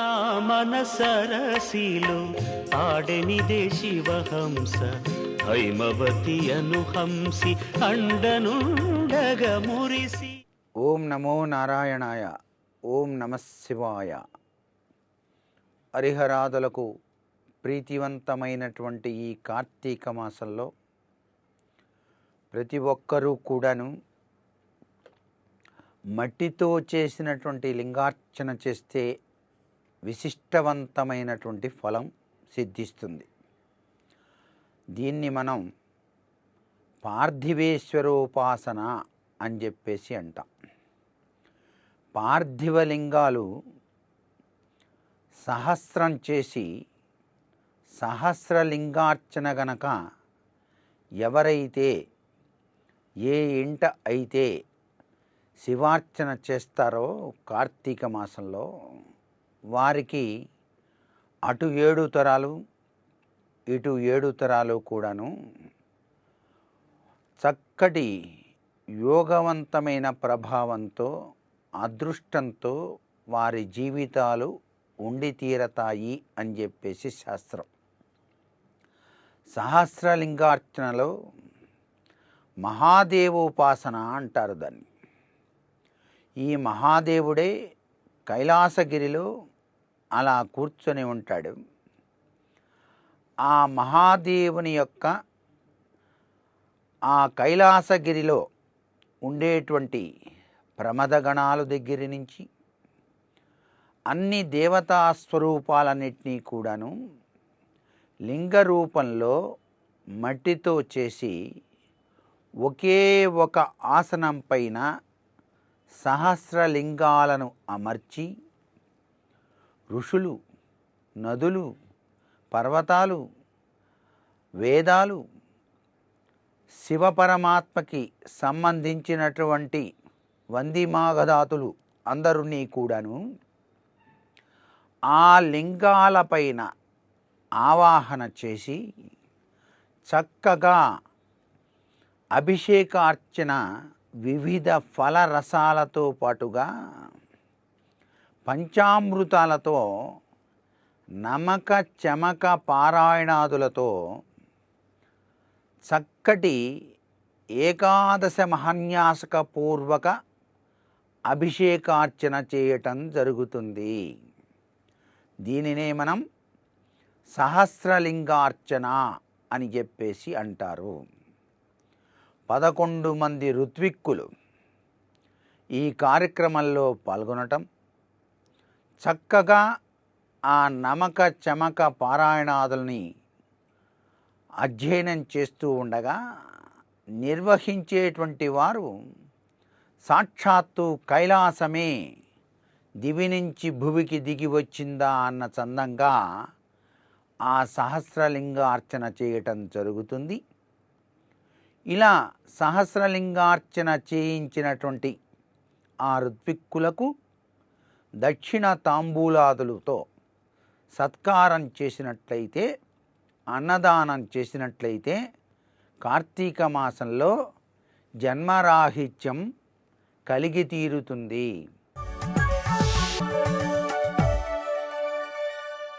నా మనసరసిలో ఆడెనిదే శివహంస హైమవతి అనుహంసి అండనుండగ మురిసి. ఓం నమో నారాయణాయ ఓం నమశివాయ హరిహరాదులకు ప్రీతివంతమైనటువంటి ఈ కార్తీక మాసంలో ప్రతి ఒక్కరూ కూడాను మట్టితో చేసినటువంటి లింగార్చన చేస్తే విశిష్టవంతమైనటువంటి ఫలం సిద్ధిస్తుంది. దీన్ని మనం పార్థివేశ్వరోపాసన అని చెప్పేసి అంటాం. పార్థివలింగాలు సహస్రం చేసి సహస్రలింగార్చన గనక ఎవరైతే ఏ ఇంట అయితే శివార్చన చేస్తారో కార్తీక మాసంలో వారికి అటు ఏడు తరాలు ఇటు ఏడు తరాలు కూడాను చక్కటి యోగవంతమైన ప్రభావంతో అదృష్టంతో వారి జీవితాలు ఉండి తీరతాయి అని చెప్పేసి శాస్త్రం. సహస్రలింగార్చనలో మహాదేవోపాసన అంటారు దాన్ని. ఈ మహాదేవుడే కైలాసగిరిలో అలా కూర్చొని ఉంటాడు. ఆ మహాదేవుని యొక్క ఆ కైలాసగిరిలో ఉండేటువంటి ప్రమదగణాలు దగ్గర నుంచి అన్ని దేవతా స్వరూపాలన్నిటినీ కూడాను లింగ రూపంలో మట్టితో చేసి ఒకే ఒక ఆసనం పైన సహస్రలింగాలను అమర్చి ఋషులు నదులు పర్వతాలు వేదాలు శివపరమాత్మకి సంబంధించినటువంటి వందిమాగధాతులు అందరినీ కూడాను ఆ లింగాలపైన ఆవాహన చేసి చక్కగా అభిషేకార్చన వివిధ ఫలరసాలతో పాటుగా పంచామృతాలతో నమక చమక పారాయణాదులతో చక్కటి ఏకాదశ మహన్యాసక పూర్వక అభిషేకార్చన చేయటం జరుగుతుంది. దీనినే మనం సహస్రలింగార్చన అని చెప్పేసి అంటారు. పదకొండు మంది ఋత్విక్కులు ఈ కార్యక్రమంలో పాల్గొనటం చక్కగా ఆ నమక చమక పారాయణాదుల్ని అధ్యయనం చేస్తూ ఉండగా నిర్వహించేటువంటి వారు సాక్షాత్తు కైలాసమే దివి నుంచి భువికి దిగి వచ్చిందా అన్న చందంగా ఆ సహస్రలింగార్చన చేయటం జరుగుతుంది. ఇలా సహస్రలింగార్చన చేయించినటువంటి ఆ ఋత్విక్కులకు దక్షిణ తాంబూలాదులతో సత్కారం చేసినట్లయితే అన్నదానం చేసినట్లయితే కార్తీక మాసంలో జన్మరాహిత్యం కలిగి తీరుతుంది.